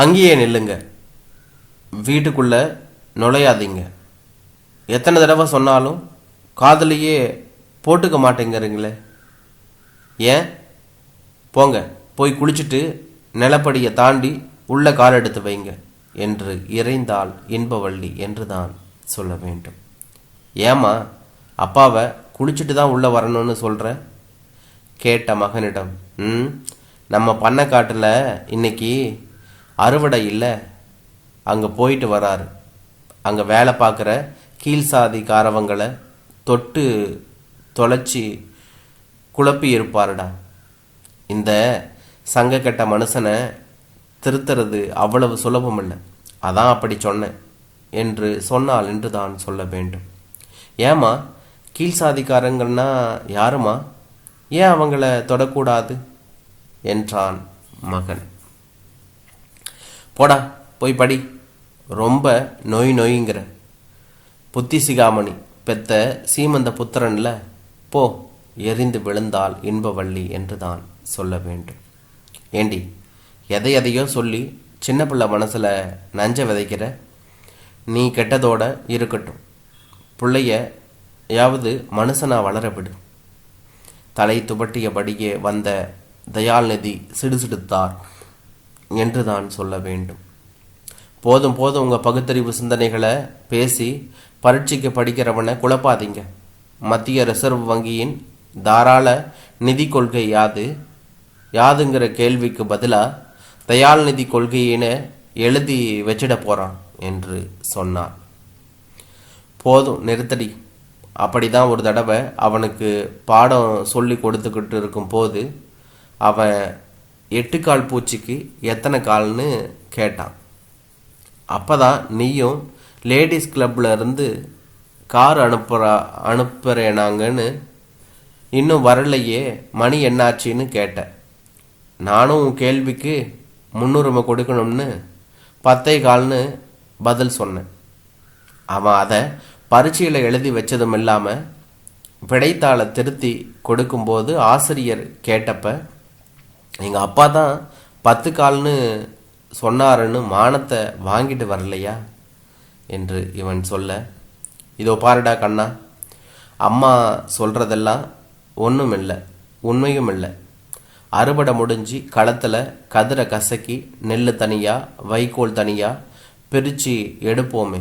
அங்கேயே நில்லுங்க. வீட்டுக்குள்ள நுழையாதீங்க. எத்தனை தடவை சொன்னாலும் காதலையே போட்டுக்க மாட்டேங்கிறீங்களே. ஏன்? போங்க போய் குளிச்சுட்டு நிலப்படியை தாண்டி உள்ள கால் எடுத்து வைங்க என்று இறைந்தால் இன்பவள்ளி என்றுதான் சொல்ல வேண்டும். ஏம்மா அப்பாவை குளிச்சுட்டு தான் உள்ள வரணும்னு சொல்ற? கேட்ட மகனிடம் ம் நம்ம பண்ணைக்காட்டில் இன்னைக்கு அறுவடை இல்லை. அங்கே போயிட்டு வராரு. அங்கே வேலை பார்க்குற கீழ் சாதிக்காரவங்களை தொட்டு தொலைச்சி குழப்பி இருப்பாருடா. இந்த சங்கக்கட்ட மனுஷனை திருத்துறது அவ்வளவு சுலபம் இல்லை. அதான் அப்படி சொன்னேன் என்று சொன்னால் என்று தான் சொல்ல வேண்டும். ஏம்மா கீழ் சாதிக்காரங்கன்னா யாருமா? ஏன் அவங்கள தொடக்கூடாது? என்றான் மகன். போடா போய் படி. ரொம்ப நொய் நொய்ங்கிற. புத்தி சிகாமணி பெத்த சீமந்த புத்திரன்ல போ எரிந்து விழுந்தால் இன்பவள்ளி என்று தான் சொல்ல வேண்டும். ஏண்டி எதை எதையோ சொல்லி சின்ன பிள்ளை மனசில் நஞ்ச விதைக்கிற நீ கெட்டதோட இருக்கட்டும். பிள்ளைய யாவது மனுஷனா வளர விடு. தலை துபட்டியபடியே வந்த தயால்நிதி சிடுசிடுத்தார். என்று தான் சொல்ல வேண்டும். போதும் போதும் உங்கள் பகுத்தறிவு சிந்தனைகளை பேசி பரீட்சைக்கு படிக்கிறவனை குழப்பாதீங்க. மத்திய ரிசர்வ் வங்கியின் தாராள நிதி கொள்கை யாது? யாதுங்கிற கேள்விக்கு பதிலாக தயால்நிதி கொள்கையினை எழுதி வச்சிட போகிறான் என்று சொன்னார். போதும் நிறுத்தடி. அப்படிதான் ஒரு தடவை அவனுக்கு பாடம் சொல்லி கொடுத்துக்கிட்டு இருக்கும் போது அவன் எட்டு கால் பூச்சிக்கு எத்தனை கால்னு கேட்டான். அப்போ தான் நீயும் லேடிஸ் கிளப்ல இருந்து கார் அனுப்புறா அனுப்புறேனாங்கன்னு இன்னும் வரலையே மணி என்னாச்சுன்னு கேட்டேன் நானும் உன் கேள்விக்கு முன்னுரிமை கொடுக்கணும்னு பத்தே கால்னு பதில் சொன்னேன். அவன் அதை பரீட்சையில் எழுதி வச்சதும் இல்லாமல் விடைத்தாளை திருத்தி கொடுக்கும்போது ஆசிரியர் கேட்டப்போ எங்கள் அப்பா தான் பத்து கால்னு சொன்னாருன்னு மானத்தை வாங்கிட்டு வரலையா என்று இவன் சொல்ல இதோ பாருடா கண்ணா அம்மா சொல்கிறதெல்லாம் ஒன்றும் இல்லை உண்மையும் இல்லை அறுவடை முடிஞ்சு களத்தில் கதிரை கசக்கி நெல் தனியாக வைக்கோல் தனியாக பிரித்து எடுப்போமே.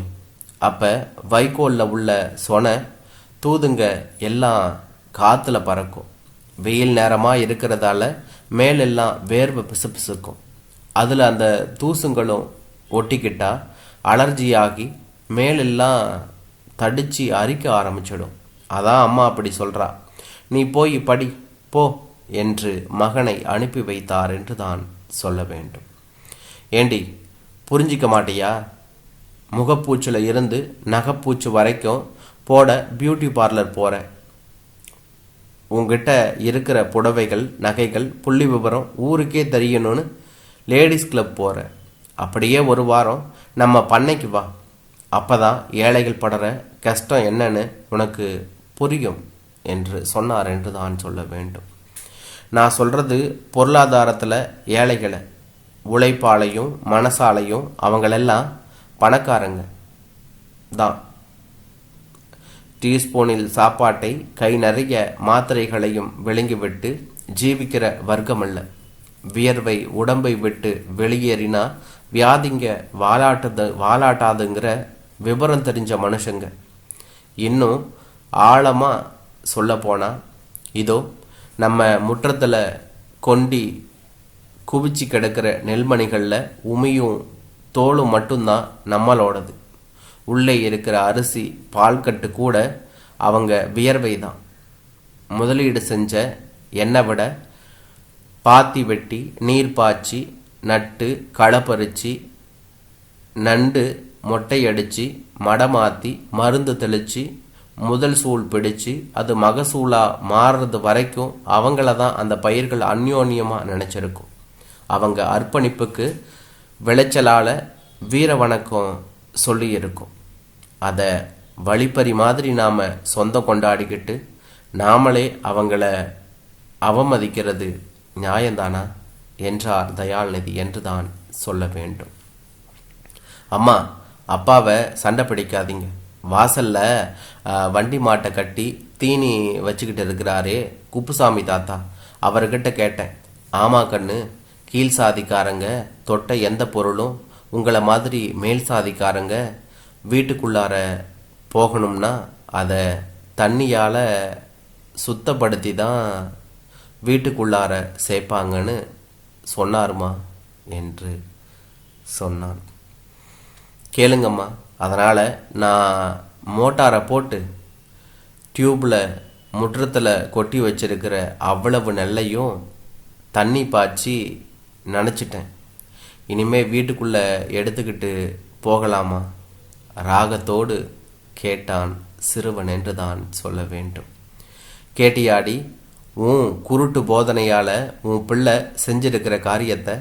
அப்போ வைக்கோலில் உள்ள சொனை தூதுங்க எல்லாம் காற்றுல பறக்கும். வெயில் நேரமாக இருக்கிறதால மேலெல்லாம் வேர்வை பிசுபிசுக்கும் அதில் அந்த தூசுங்களும் ஒட்டிக்கிட்டா அலர்ஜியாகி மேலெல்லாம் தடித்து அரிக்க ஆரம்பிச்சிடும். அதான் அம்மா அப்படி சொல்கிறா நீ போய் படி போ என்று மகனை அனுப்பி வைத்தார் என்று தான் சொல்ல வேண்டும். ஏண்டி புரிஞ்சிக்க மாட்டியா? முகப்பூச்சில் இருந்து நகைப்பூச்சு வரைக்கும் போட பியூட்டி பார்லர் போகிறேன் உங்ககிட்ட இருக்கிற புடவைகள் நகைகள் புள்ளி விவரம் ஊருக்கே தெரியணும்னு லேடிஸ் கிளப் போகிறேன் அப்படியே ஒரு வாரம் நம்ம பண்ணைக்கு வா. அப்போ தான் ஏழைகள் படுற கஷ்டம் என்னன்னு உனக்கு புரியும் என்று சொன்னார் என்று தான் சொல்ல வேண்டும். நான் சொல்கிறது பொருளாதாரத்தில் ஏழைகளை உழைப்பாலையும் மனசாலையும் அவங்களெல்லாம் பணக்காரங்க தான். டீஸ்பூனில் சாப்பாட்டை கை நிறைய மாத்திரைகளையும் விழுங்கிவிட்டு ஜீவிக்கிற வர்க்கமல்ல. வியர்வை உடம்பை விட்டு வெளியேறினா வியாதிங்க வாலாட்டுது வாலாட்டாதுங்கிற விவரம் தெரிஞ்ச மனுஷங்க. இன்னும் ஆழமாக சொல்ல போனா இதோ நம்ம முற்றத்தில் கொண்டி குவிச்சு கிடக்கிற நெல்மணிகளில் உமியும் தோலும் மட்டும்தான் நம்மளோடது. உள்ளே இருக்கிற அரிசி பால்கட்டு கூட அவங்க வியர்வை தான். முதலீடு செஞ்ச எண்ணெய் விட பாத்தி வெட்டி நீர் பாய்ச்சி நட்டு களப்பறிச்சு நண்டு மொட்டை அடிச்சு மடமாத்தி மருந்து தெளித்து முதல் சூள் பிடிச்சு அது மகசூலாக மாறுறது வரைக்கும் அவங்கள தான் அந்த பயிர்கள் அந்யோன்யமாக நினச்சிருக்கும். அவங்க அர்ப்பணிப்புக்கு விளைச்சலால் வீர வணக்கம் சொல்லி இருக்கும் அதை வழிப்பறி மாதிரி நாம் சொந்தம் கொண்டாடிக்கிட்டு நாமளே அவங்கள அவமதிக்கிறது நியாயம்தானா என்றார் தயாள்நிதி என்றுதான் சொல்ல வேண்டும். அம்மா அப்பாவை சண்டை பிடிக்காதீங்க. வாசல்ல வண்டி மாட்டை கட்டி தீனி வச்சுக்கிட்டு இருக்கிறாரே குப்புசாமி தாத்தா. அவர்கிட்ட கேட்டேன். ஆமா கண்ணு கீழ் சாதிக்காரங்க தொட்ட எந்த பொருளும் உங்களை மாதிரி மேல் சாதிக்காரங்க வீட்டுக்குள்ளார போகணும்னா அதை தண்ணியால் சுத்தப்படுத்தி தான் வீட்டுக்குள்ளார சேர்ப்பாங்கன்னு சொன்னாருமா என்று சொன்னான். கேளுங்கம்மா அதனால் நான் மோட்டாரை போட்டு டியூப்பில் முற்றத்தில் கொட்டி வச்சிருக்கிற அவ்வளவு நெல்லையும் தண்ணி பாய்ச்சி நினச்சிட்டேன். இனிமே வீட்டுக்குள்ளே எடுத்துக்கிட்டு போகலாமா? ராகத்தோடு கேட்டான் சிறுவன் என்று தான் சொல்ல வேண்டும். கேட்டியாடி உன் குருட்டு போதனையால் உன் பிள்ளை செஞ்சிருக்கிற காரியத்தை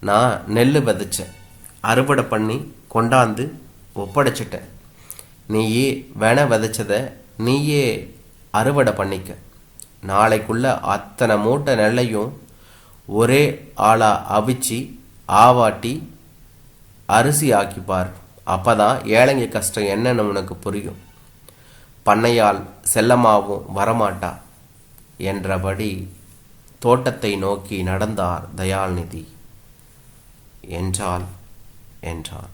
நான் நெல் விதைச்சேன். அறுவடை பண்ணி கொண்டாந்து ஒப்படைச்சிட்டேன். நீயே வென விதைச்சதை நீயே அறுவடை பண்ணிக்க. நாளைக்குள்ள அத்தனை மூட்டை நெல்லையும் ஒரே ஆளாக அவிச்சு ஆவாட்டி அரிசி ஆக்கிப்பார். அப்போ தான் ஏழைங்க கஷ்டம் என்னன்னு உனக்கு புரியும். பண்ணையால் செல்லமாவும் வரமாட்டா என்றபடி தோட்டத்தை நோக்கி நடந்தார் தயாள்நிதி என்றால் என்றான்.